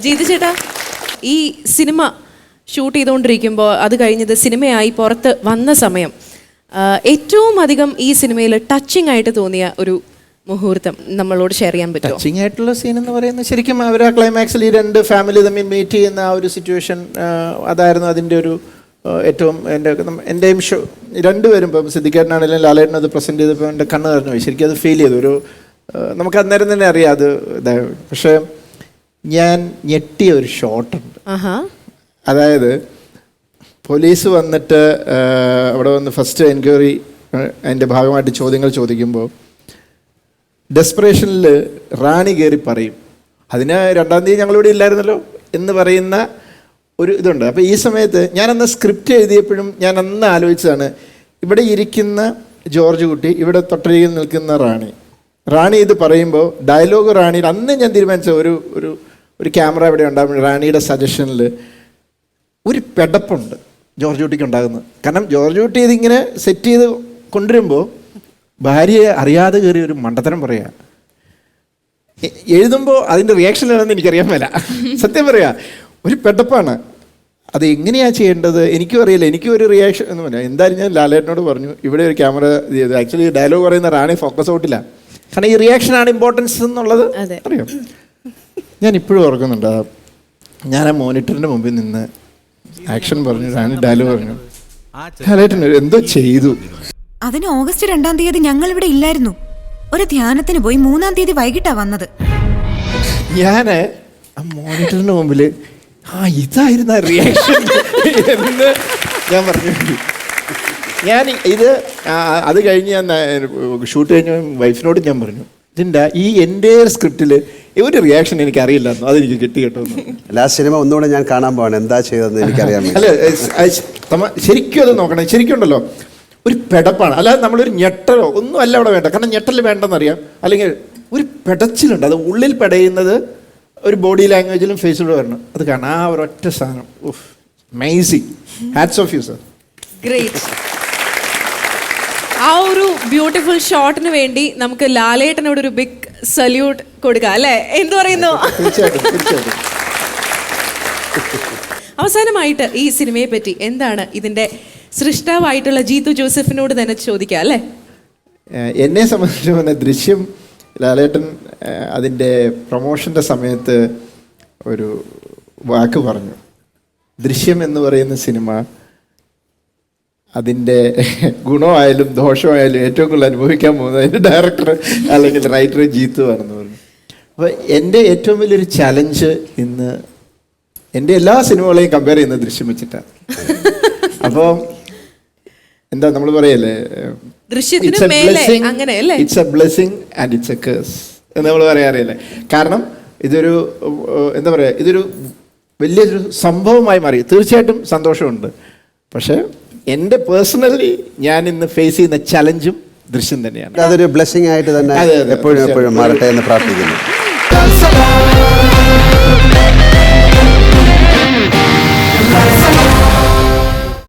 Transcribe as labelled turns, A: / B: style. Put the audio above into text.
A: ജീതു ചേട്ടാ ഈ cinema shoot ചെയ്തുകൊണ്ടിരിക്കുമ്പോൾ അത് കഴിഞ്ഞത് സിനിമയായി പുറത്ത് വന്ന സമയം ഏറ്റവും അധികം ഈ സിനിമയിൽ ടച്ചിങ് ആയിട്ട് തോന്നിയ ഒരു മുഹൂർത്തം നമ്മളോട് ഷെയർ ചെയ്യാൻ പറ്റും
B: ടച്ചിങ് ആയിട്ടുള്ള സീൻ എന്ന് പറയുന്നത് ശരിക്കും അവർ ആ ക്ലൈമാക്സിൽ ഈ രണ്ട് ഫാമിലി തമ്മിൽ മീറ്റ് ചെയ്യുന്ന ആ ഒരു സിറ്റുവേഷൻ അതായിരുന്നു അതിന്റെ ഒരു ഏറ്റവും എന്റെ എന്റെയും ഷോ രണ്ടുപേരും ഇപ്പം സിദ്ധിക്കേട്ടനാണെങ്കിലും ലാലേട്ടനും അത് പ്രസന്റ് ചെയ്തപ്പോൾ എന്റെ കണ്ണ് നിറഞ്ഞു ശരിക്കും അത് ഫീൽ ചെയ്തു. ഒരു നമുക്ക് അന്നേരം തന്നെ അറിയാം അത് പക്ഷേ ഞാൻ ഞെട്ടിയ ഒരു ഷോട്ടുണ്ട്. അതായത് പോലീസ് വന്നിട്ട് അവിടെ വന്ന് ഫസ്റ്റ് എൻക്വയറി അതിന്റെ ഭാഗമായിട്ട് ചോദ്യങ്ങൾ ചോദിക്കുമ്പോൾ ഡെസ്പറേഷനിൽ റാണി കയറി പറയും. അതിന് രണ്ടാം തീയതി ഞങ്ങളിവിടെ ഇല്ലായിരുന്നല്ലോ എന്ന് പറയുന്ന ഒരു ഇതുണ്ട്. അപ്പോൾ ഈ സമയത്ത് ഞാനന്ന് സ്ക്രിപ്റ്റ് എഴുതിയപ്പോഴും ഞാൻ അന്ന് ആലോചിച്ചതാണ് ഇവിടെ ഇരിക്കുന്ന ജോർജ് കുട്ടി ഇവിടെ തൊട്ടരികിൽ നിൽക്കുന്ന റാണി. റാണി ഇത് പറയുമ്പോൾ ഡയലോഗ് റാണിയിൽ അന്ന് ഞാൻ തീരുമാനിച്ച ഒരു ഒരു ഒരു ക്യാമറ ഇവിടെ ഉണ്ടാകും റാണിയുടെ സജഷനിൽ ഒരു പെടപ്പുണ്ട് ജോർജ് കുട്ടിക്ക് ഉണ്ടാകുന്നത് കാരണം ജോർജ് കുട്ടി ഇതിങ്ങനെ സെറ്റ് ചെയ്ത് കൊണ്ടുവരുമ്പോൾ ഭാര്യയെ അറിയാതെ കയറി ഒരു മണ്ടത്തരം പറയാ. എ- എഴുതുമ്പോൾ അതിന്റെ റിയാക്ഷൻ ഏതാണെന്ന് എനിക്കറിയാൻ മേല. സത്യം പറയാ ഒരു പെട്ടപ്പാണ് അത് എങ്ങനെയാണ് ചെയ്യേണ്ടത്? എനിക്കും അറിയില്ല. എനിക്കും ഒരു റിയാക്ഷൻ എന്ന് പറഞ്ഞാൽ എന്തായാലും ഞാൻ ലാലേട്ടനോട് പറഞ്ഞു ഇവിടെ ഒരു ക്യാമറ ചെയ്ത് ആക്ച്വലി ഡയലോഗ് പറയുന്ന റാണി ഫോക്കസ് ഔട്ടില്ല. കാരണം ഈ റിയാക്ഷനാണ് ഇമ്പോർട്ടൻസ് എന്നുള്ളത് അറിയാം? ഞാൻ ഇപ്പോഴും ഓർക്കുന്നുണ്ട് ഞാൻ ആ മോണിറ്ററിന്റെ മുമ്പിൽ നിന്ന് ആക്ഷൻ പറഞ്ഞു ഡയലോഗ് പറഞ്ഞു. എന്തോ ചെയ്തു.
C: അതിന് ഓഗസ്റ്റ് രണ്ടാം തീയതി ഞങ്ങൾ ഇവിടെ ഇല്ലായിരുന്നു. ഒരു ധ്യാനത്തിന് പോയി മൂന്നാം തീയതി വൈകിട്ടാ വന്നത്.
B: ഞാൻ ആ മോണിറ്ററിന് മുമ്പിൽ ആ ഇതായിരുന്ന റിയാക്ഷൻ എന്ന് ഞാൻ പറഞ്ഞു. ഞാൻ ഇത് അത് കഴിഞ്ഞ് ഞാൻ ഷൂട്ട് കഴിഞ്ഞ വൈഫിനോട് ഞാൻ പറഞ്ഞു. ഇതിന്റെ ഈ എന്റെ സ്ക്രിപ്റ്റിൽ ഒരു റിയാക്ഷൻ എനിക്ക് അറിയില്ലായിരുന്നു അതെനിക്ക് കിട്ടി കേട്ടോ.
D: ലാസ്റ്റ് സിനിമ ഒന്നുകൂടെ ഞാൻ കാണാൻ പോവാണ്. എന്താ ചെയ്തതെന്ന് എനിക്കറിയാം
B: അല്ല ശരിക്കും അത് നോക്കണം ശരിക്കും ഉണ്ടല്ലോ ഒരു പെടപ്പാണ്. അല്ലാതെ നമ്മളൊരു ഞെട്ടലോ ഒന്നും അല്ല അവിടെ വേണ്ട കാരണം ഞെട്ടൽ വേണ്ടെന്നറിയാം. അല്ലെങ്കിൽ ഒരു പെടച്ചിലുണ്ട്. അത് ഉള്ളിൽ പെടയുന്നത് ഒരു ബോഡി ലാംഗ്വേജിലും ഫേസിലൂടെ വരണം. അത് കാണാം ആ ഒരു ഒറ്റ സാധനം. ഉഫ് മൈസിങ് hats off you sir
A: great ആ ഒരു ബ്യൂട്ടിഫുൾ ഷോട്ടിന് വേണ്ടി നമുക്ക് ലാലേട്ടനോട് ഒരു ബിഗ് സല്യൂട്ട് കൊടുക്കാം അല്ലേ? എന്ത് പറയുന്നു? അവസാനമായിട്ട് ഈ സിനിമയെ പറ്റി എന്താണ് ഇതിന്റെ സൃഷ്ടാവായിട്ടുള്ള ജീതു ജോസഫിനോട് തന്നെ ചോദിക്കുക അല്ലേ?
B: എന്നെ സംബന്ധിച്ച് പറഞ്ഞ ദൃശ്യം ലാലേട്ടൻ അതിന്റെ പ്രൊമോഷന്റെ സമയത്ത് ഒരു വാക്ക് പറഞ്ഞു. ദൃശ്യം എന്ന് പറയുന്ന സിനിമ അതിന്റെ ഗുണമായാലും ദോഷമായാലും ഏറ്റവും കൂടുതൽ അനുഭവിക്കാൻ പോകുന്നത് അതിന്റെ ഡയറക്ടർ അല്ലെങ്കിൽ റൈറ്റർ ജീത്തു ആണെന്ന് പറഞ്ഞു. അപ്പോൾ എന്റെ ഏറ്റവും വലിയൊരു ചലഞ്ച് ഇന്ന് എന്റെ എല്ലാ സിനിമകളെയും കമ്പയർ ചെയ്യുന്ന ദൃശ്യം വെച്ചിട്ടാണ്. അപ്പോൾ എന്താ നമ്മൾ പറയല്ലേ? It's a blessing and it's a curse എന്ന് നമ്മൾ പറയാറില്ലേ? കാരണം ഇതൊരു എന്താ പറയുക ഇതൊരു വലിയൊരു സംഭവമായി മാറി. തീർച്ചയായിട്ടും സന്തോഷമുണ്ട്. പക്ഷേ എന്റെ പേഴ്സണലി ഞാൻ ഇന്ന് ഫേസ് ചെയ്യുന്ന ചലഞ്ചും ദൃശ്യം തന്നെയാണ്.
D: അതൊരു ബ്ലെസ്സിങ് ആയിട്ട് തന്നെ എപ്പോഴും എപ്പോഴും മാറട്ടെ എന്ന് പ്രാർത്ഥിക്കുന്നു.